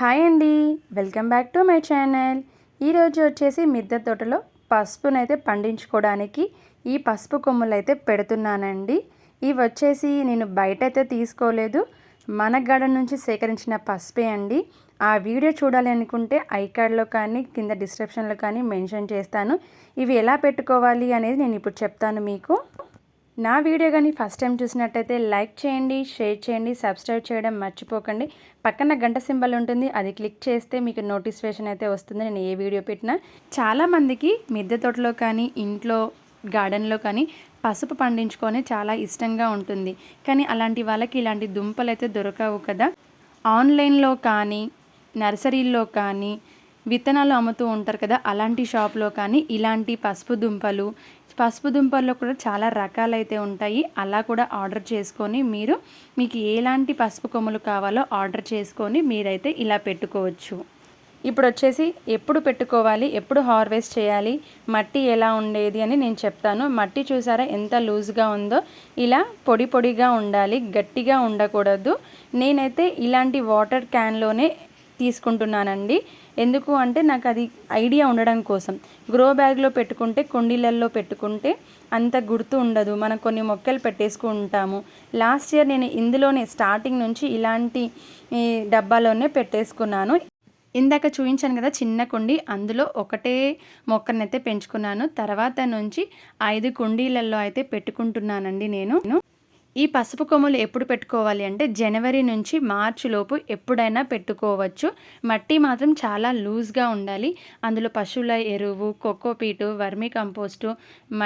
Hi అండి. Welcome back to my channel. ఈరోజు వచ్చేసి మిద్దె తోటలో పసుపునైతే పండించుకోవడానికి ఈ పసుపు కొమ్ములు అయితే పెడుతున్నానండి. ఇవి వచ్చేసి నేను బయట అయితే తీసుకోలేదు. మన గార్డెన్ నుంచి సేకరించిన పసుపే అండి. ఆ వీడియో చూడాలి అనుకుంటే ఐ కార్డ్లో కానీ కింద డిస్క్రిప్షన్లో కానీ మెన్షన్ చేస్తాను. ఇవి ఎలా పెట్టుకోవాలి అనేది నేను ఇప్పుడు చెప్తాను మీకు. నా వీడియో కానీ ఫస్ట్ టైం చూసినట్టయితే లైక్ చేయండి షేర్ చేయండి సబ్స్క్రైబ్ చేయడం మర్చిపోకండి. పక్కన గంట సింబల్ ఉంటుంది అది క్లిక్ చేస్తే మీకు నోటిఫికేషన్ అయితే వస్తుంది. నేను ఏ వీడియో పెట్టినా చాలామందికి మిద్దె తోటలో కానీ ఇంట్లో గార్డెన్లో కానీ పసుపు పండించుకొని చాలా ఇష్టంగా ఉంటుంది. కానీ అలాంటి వాళ్ళకి ఇలాంటి దుంపలు అయితే దొరకవు కదా. ఆన్లైన్లో కానీ నర్సరీల్లో కానీ విత్తనాలు అమ్ముతూ ఉంటారు కదా అలాంటి షాప్లో కానీ ఇలాంటి పసుపు దుంపలు పసుపు దుంపల్లో కూడా చాలా రకాలైతే ఉంటాయి. అలా కూడా ఆర్డర్ చేసుకొని మీరు మీకు ఎలాంటి పసుపు కొమ్ములు కావాలో ఆర్డర్ చేసుకొని మీరైతే ఇలా పెట్టుకోవచ్చు. ఇప్పుడు వచ్చేసి ఎప్పుడు పెట్టుకోవాలి ఎప్పుడు హార్వెస్ట్ చేయాలి మట్టి ఎలా ఉండేది అని నేను చెప్తాను. మట్టి చూసారా ఎంత లూజ్గా ఉందో? ఇలా పొడి పొడిగా ఉండాలి గట్టిగా ఉండకూడదు. నేనైతే ఇలాంటి వాటర్ క్యాన్లోనే తీసుకుంటున్నానండి. ఎందుకు అంటే నాకు అది ఐడియా ఉండడం కోసం. గ్రో బ్యాగ్లో పెట్టుకుంటే కొండీలల్లో పెట్టుకుంటే అంత గుర్తు ఉండదు. మనం కొన్ని మొక్కలు పెట్టేసుకుంటాము లాస్ట్ ఇయర్ నేను ఇందులోనే స్టార్టింగ్ నుంచి ఇలాంటి డబ్బాలోనే పెట్టేసుకున్నాను. ఇందాక చూపించాను కదా చిన్న కుండి. అందులో ఒకటే మొక్కనైతే పెంచుకున్నాను. తర్వాత నుంచి ఐదు కుండీలలో అయితే పెట్టుకుంటున్నానండి నేను. ఈ పసుపు కొమ్ములు ఎప్పుడు పెట్టుకోవాలి అంటే జనవరి నుంచి మార్చి లోపు ఎప్పుడైనా పెట్టుకోవచ్చు. మట్టి మాత్రం చాలా లూజ్గా ఉండాలి. అందులో పశువుల ఎరువు కొక్కోపీటు వర్మీ కంపోస్టు మ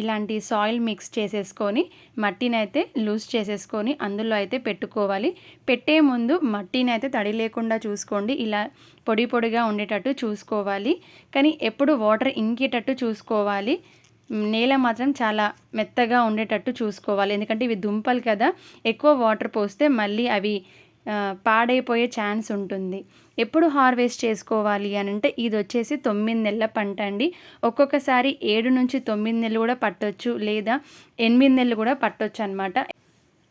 ఇలాంటి సాయిల్ మిక్స్ చేసేసుకొని మట్టిని అయితే లూజ్ చేసేసుకొని అందులో అయితే పెట్టుకోవాలి. పెట్టే ముందు మట్టిని అయితే తడి లేకుండా చూసుకోండి. ఇలా పొడి పొడిగా ఉండేటట్టు చూసుకోవాలి. కానీ ఎప్పుడు వాటర్ ఇంకేటట్టు చూసుకోవాలి. నేల మాత్రం చాలా మెత్తగా ఉండేటట్టు చూసుకోవాలి. ఎందుకంటే ఇవి దుంపలు కదా. ఎక్కువ వాటర్ పోస్తే మళ్ళీ అవి పాడైపోయే ఛాన్స్ ఉంటుంది. ఎప్పుడు హార్వెస్ట్ చేసుకోవాలి అని అంటే ఇది వచ్చేసి తొమ్మిది నెలల పంట అండి. ఒక్కొక్కసారి ఏడు నుంచి తొమ్మిది నెలలు కూడా పట్టొచ్చు లేదా ఎనిమిది నెలలు కూడా పట్టొచ్చు అనమాట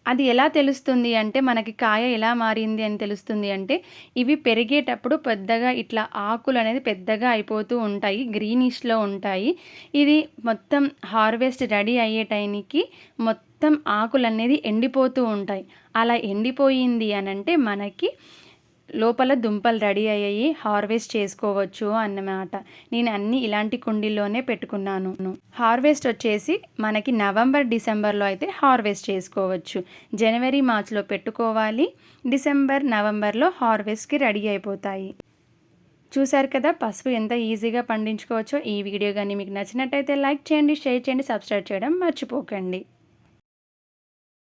అది ఎలా తెలుస్తుంది అంటే మనకి కాయ ఎలా మారింది అని తెలుస్తుంది అంటే ఇవి పెరిగేటప్పుడు పెద్దగా ఇట్లా ఆకులు అనేది పెద్దగా అయిపోతూ ఉంటాయి గ్రీనిష్లో ఉంటాయి. ఇది మొత్తం హార్వెస్ట్ రెడీ అయ్యే టైంకి మొత్తం ఆకులు అనేది ఎండిపోతూ ఉంటాయి. అలా ఎండిపోయింది అని అంటే మనకి లోపల దుంపలు రెడీ అయ్యాయి హార్వెస్ట్ చేసుకోవచ్చు అన్నమాట. నేను అన్ని ఇలాంటి కుండీల్లోనే పెట్టుకున్నాను. హార్వెస్ట్ వచ్చేసి మనకి నవంబర్ డిసెంబర్లో అయితే హార్వెస్ట్ చేసుకోవచ్చు. జనవరి మార్చ్లో పెట్టుకోవాలి. డిసెంబర్ నవంబర్లో హార్వెస్ట్కి రెడీ అయిపోతాయి. చూశారు కదా పసుపు ఎంత ఈజీగా పండించుకోవచ్చో ఈ వీడియో. కానీ మీకు నచ్చినట్టయితే లైక్ చేయండి షేర్ చేయండి సబ్స్క్రైబ్ చేయడం మర్చిపోకండి.